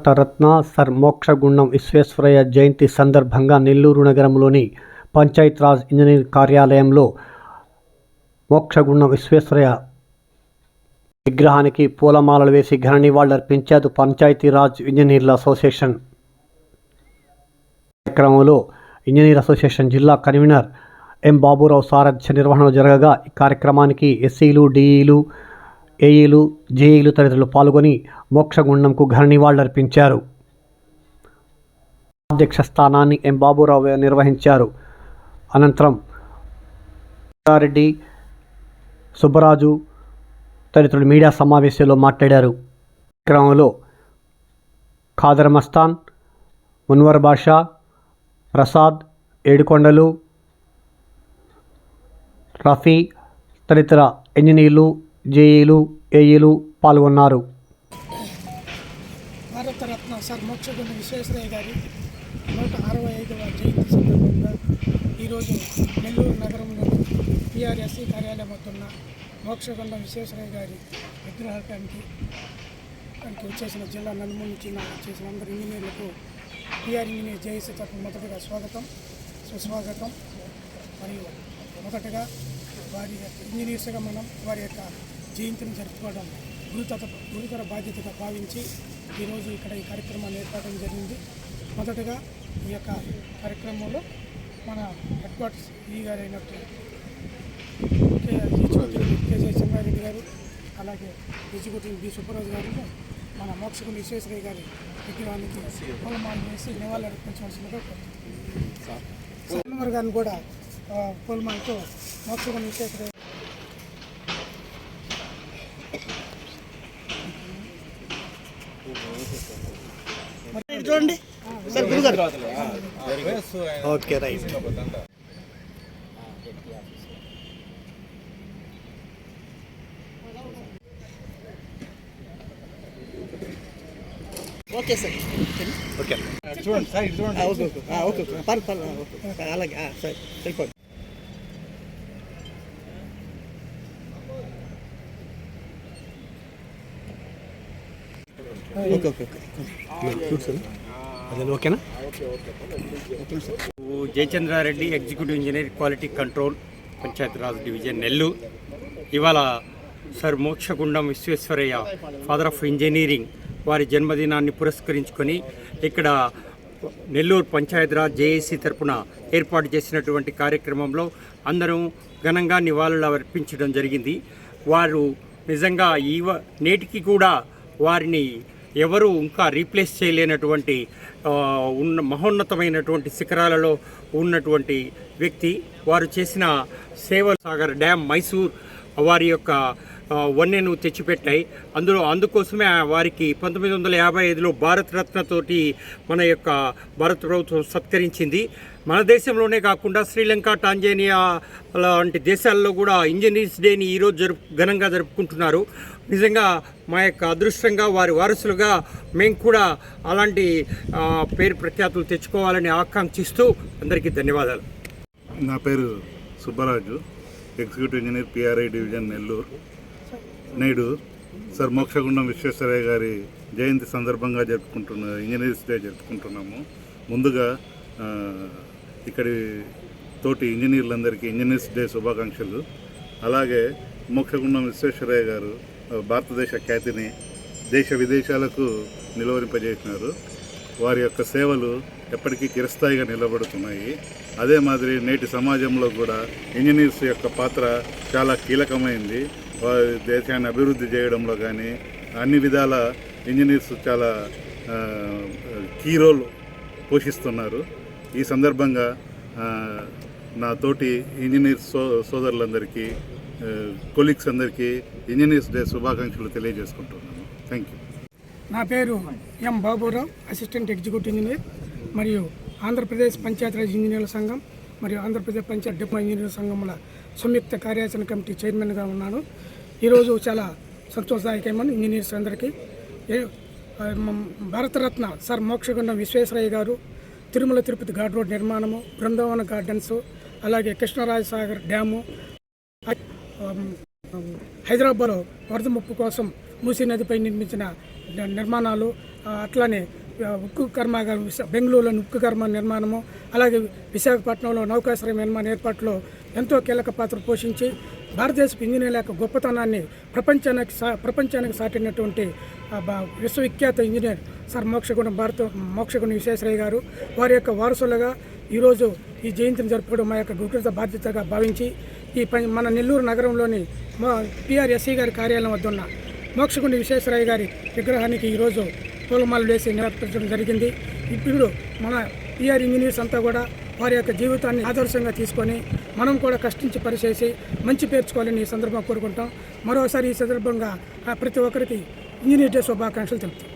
Bharat Ratna sir Mokshagundam Visvesvaraya జయంతి సందర్భంగా నెల్లూరు నగరంలోని పంచాయత్ రాజ్ ఇంజనీర్ కార్యాలయంలో మోక్షగుండం విశ్వేశ్వరయ్య విగ్రహానికి పూలమాలలు వేసి ఘన నివాళులర్పించారు పంచాయతీరాజ్ ఇంజనీర్ల అసోసియేషన్. కార్యక్రమంలో ఇంజనీర్ అసోసియేషన్ జిల్లా కన్వీనర్ ఎం బాబురావు సారథ్య నిర్వహణ జరగగా ఈ కార్యక్రమానికి ఎస్సీలు డిఈలు ఏఈలు జేఈలు తదితరులు పాల్గొని మోక్షగుండంకు ఘన నివాళులర్పించారు. అధ్యక్ష స్థానాన్ని ఎం. బాబురావు నిర్వహించారు. అనంతరం రెడ్డి సుబ్బరాజు తదితరులు మీడియా సమావేశంలో మాట్లాడారు. క్రమంలో ఖాదర్ మస్తాన్ మున్వర్ బాషా ప్రసాద్ ఏడుకొండలు రఫీ తదితర ఇంజనీర్లు జేఈలు ఏఈలు పాల్గొన్నారు. భారతరత్న సార్ మోక్షగుండ విశ్వేశ్వరయ్య గారి నూట అరవై ఐదవ జయంతి సందర్భంగా ఈరోజు నెల్లూరు నగరంలోని పిఆర్ఎస్సి కార్యాలయం వద్దున్న మోక్షగుండ విశ్వేశ్వరయ్య గారి విగ్రహానికి దానికి వచ్చేసిన జిల్లా నలుమూల నుంచి వచ్చేసిన అందరు ఇంజనీర్లకు పిఆర్ ఇంజనీర్ జేఏసీ తరఫున మొదటగా స్వాగతం సుస్వాగతం. మరియు మొదటగా వారి యొక్క ఇంజనీర్స్గా మనం వారి యొక్క జయంతిని జరుపుకోవడం గురుతర గురుతర బాధ్యతగా భావించి ఈరోజు ఇక్కడ ఈ కార్యక్రమాన్ని ఏర్పాటు జరిగింది. మొదటగా ఈ యొక్క కార్యక్రమంలో మన హెడ్ క్వార్టర్స్ ఈ గారు అయినట్టు కేజే చెన్నారెడ్డి గారు అలాగే ఎగ్జిక్యూటివ్ బి సుబ్బరాజు గారు మన మోక్షగుండ విశ్వేశ్వరయ్య గారి విగ్రహానికి పూలమాలు వేసి నివాళులు అర్పించవలసిందిగా కోరుతున్నాను గారిని కూడా పూలమాలతో మోక్షగుండ విశ్వేశ్వరయ్య చూడండి. సార్ గురుగారు. Okay right. Okay sir. Okay. చూడండి సార్ చూడండి. Okay okay. పర్లేదు పర్లేదు అలాగే సరే వెళ్ళిపోండి ఓకే ఓకే ఓకే. అదే ఓకేనా? Jayachandra Reddy executive engineer quality control Panchayati Raj division Nellore. ఇవాళ sir Mokshagundam Visvesvaraya father of engineering వారి జన్మదినాన్ని పురస్కరించుకొని ఇక్కడ నెల్లూరు పంచాయతీరాజ్ జేఏసీ తరపున ఏర్పాటు చేసినటువంటి కార్యక్రమంలో అందరం ఘనంగా నివాళులు అర్పించడం జరిగింది. వారు నిజంగా ఈవ నేటికి కూడా వారిని ఎవరు ఇంకా రీప్లేస్ చేయలేనటువంటి ఉన్న మహోన్నతమైనటువంటి శిఖరాలలో ఉన్నటువంటి వ్యక్తి. వారు చేసిన సేవ సాగర్ డ్యామ్ మైసూర్ వారి యొక్క వన్నెను తెచ్చిపెట్టాయి. అందులో అందుకోసమే ఆ వారికి పంతొమ్మిది వందల యాభై ఐదులో భారతరత్నతోటి మన యొక్క భారత ప్రభుత్వం సత్కరించింది. మన దేశంలోనే కాకుండా శ్రీలంక టాంజేనియా లాంటి దేశాల్లో కూడా ఇంజనీర్స్ డేని ఈరోజు జరుపు ఘనంగా జరుపుకుంటున్నారు. నిజంగా మా యొక్క అదృష్టంగా వారి వారసులుగా మేము కూడా అలాంటి పేరు ప్రఖ్యాతులు తెచ్చుకోవాలని ఆకాంక్షిస్తూ అందరికీ ధన్యవాదాలు. నా పేరు Subbaraju executive engineer PRI division Nellore. నేడు సార్ మోక్షగుండం విశ్వేశ్వరయ్య గారి జయంతి సందర్భంగా జరుపుకుంటున్న ఇంజనీర్స్ డే జరుపుకుంటున్నాము. ముందుగా ఇక్కడి తోటి ఇంజనీర్లందరికీ ఇంజనీర్స్ డే శుభాకాంక్షలు. అలాగే మోక్షగుండం విశ్వేశ్వరయ్య గారు భారతదేశ ఖ్యాతిని దేశ విదేశాలకు నిలువరింపజేసినారు. వారి యొక్క సేవలు ఎప్పటికీ చిరస్థాయిగా నిలబడుతున్నాయి. అదే మాదిరి నేటి సమాజంలో కూడా ఇంజనీర్స్ యొక్క పాత్ర చాలా కీలకమైంది. వారి దేశాన్ని అభివృద్ధి చేయడంలో కానీ అన్ని విధాల ఇంజనీర్స్ చాలా కీ రోల్ పోషిస్తున్నారు. ఈ సందర్భంగా నా తోటి ఇంజనీర్స్ సో సోదరులందరికీ కొలీగ్స్ అందరికీ ఇంజనీర్స్ డే శుభాకాంక్షలు తెలియజేసుకుంటున్నాను. థ్యాంక్ యూ నా పేరు M Baburao assistant executive engineer మరియు ఆంధ్రప్రదేశ్ పంచాయతీరాజ్ ఇంజనీర్ల సంఘం మరియు ఆంధ్రప్రదేశ్ పంచాయత్ డిపో ఇంజనీర్ల సంఘముల సంయుక్త కార్యాచరణ కమిటీ చైర్మన్గా ఉన్నాను. ఈరోజు చాలా సంతోషదాయకమైన ఇంజనీర్స్ అందరికీ. భారతరత్న సార్ మోక్షగుండం విశ్వేశ్వరయ్య గారు తిరుమల తిరుపతి ఘాట్ రోడ్ నిర్మాణము బృందావన గార్డెన్స్ అలాగే కృష్ణరాజసాగర్ డ్యాము హైదరాబాద్లో వరద ముప్పు కోసం మూసీ నదిపై నిర్మించిన నిర్మాణాలు అట్లానే ఉక్కు కర్మాగారం బెంగళూరులోని ఉక్కు కర్మ నిర్మాణము అలాగే విశాఖపట్నంలో నౌకాశ్రయం నిర్మాణ ఏర్పాటులో ఎంతో కీలక పాత్ర పోషించి భారతదేశపు ఇంజనీర్ల యొక్క గొప్పతనాన్ని ప్రపంచానికి సా ప్రపంచానికి సాటినటువంటి విశ్వవిఖ్యాత ఇంజనీర్ సార్ మోక్షగుణం భారత మోక్షగుణం విశ్వేశ్వరయ్య గారు వారి యొక్క వారసులుగా ఈరోజు ఈ జయంతిని జరుపుకోవడం మా యొక్క గుకృత బాధ్యతగా భావించి ఈ పని మన నెల్లూరు నగరంలోని మా పిఆర్ఎస్సీ గారి కార్యాలయం వద్ద ఉన్న మోక్షగుండి విశ్వేశ్వరయ్య గారి విగ్రహానికి ఈరోజు పూలమాలలు వేసి నిలబెట్టడం జరిగింది. ఇప్పుడు మన పిఆర్ ఇంజనీర్స్ అంతా కూడా వారి యొక్క జీవితాన్ని ఆదర్శంగా తీసుకొని మనం కూడా కష్టించి పనిచేసి మంచి పేర్చుకోవాలని ఈ సందర్భంగా కోరుకుంటాం. మరోసారి ఈ సందర్భంగా ప్రతి ఒక్కరికి ఇంజనీర్ డే శుభాకాంక్షలు తెలుపుతాం.